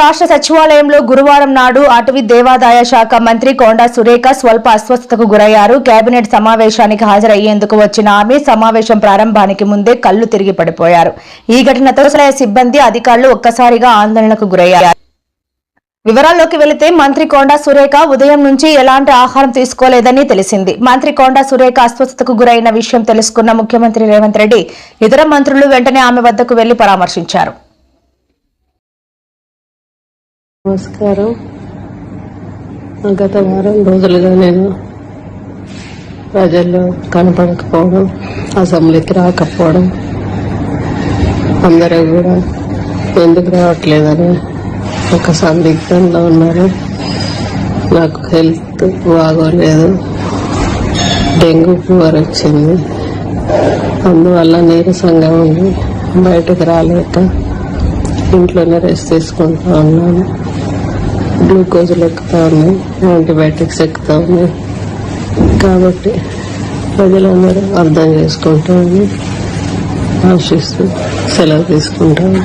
రాష్ట్ర సచివాలయంలో గురువారం నాడు అటవీ దేవాదాయ శాఖ మంత్రి కొండా సురేఖ స్వల్ప అస్వస్థతకు గురయ్యారు. కేబినెట్ సమావేశానికి హాజరయ్యేందుకు వచ్చిన ఆమె సమావేశం ప్రారంభానికి ముందే కళ్ళు తిరిగి పడిపోయారు. ఈ ఘటనతో సహాయ సిబ్బంది అధికారులు ఒక్కసారిగా ఆందోళనకు గురయ్యారు. వివరాల్లోకి వెళితే మంత్రి కొండా సురేఖ ఉదయం నుంచి ఎలాంటి ఆహారం తీసుకోలేదని తెలిసింది. మంత్రి కొండా సురేఖ అస్వస్థతకు గురైన విషయం తెలుసుకున్న ముఖ్యమంత్రి రేవంత్ రెడ్డి ఇతర మంత్రులు వెంటనే ఆమె వద్దకు వెళ్ళి పరామర్శించారు. నమస్కారం. గత వారం రోజులుగా నేను ప్రజల్లో కనపడకపోవడం అసెంబ్లీకి రాకపోవడం అందరూ కూడా ఎందుకు రావట్లేదని ఒక సందిగ్ధంలో ఉన్నారు. నాకు హెల్త్ బాగోలేదు. డెంగ్యూ ఫీవర్ వచ్చింది. అందువల్ల నీరసంగా ఉంది. బయటకు రాలేక ఇంట్లోనే రెస్ట్ తీసుకుంటా ఉన్నాను. గ్లూకోజులు ఎక్కుతా ఉన్నాయి యాంటీబయాటిక్స్ ఎక్కుతా ఉన్నాయి కాబట్టి ప్రజలందరూ అర్థం చేసుకుంటామని ఆశిస్తూ సెలవు తీసుకుంటాము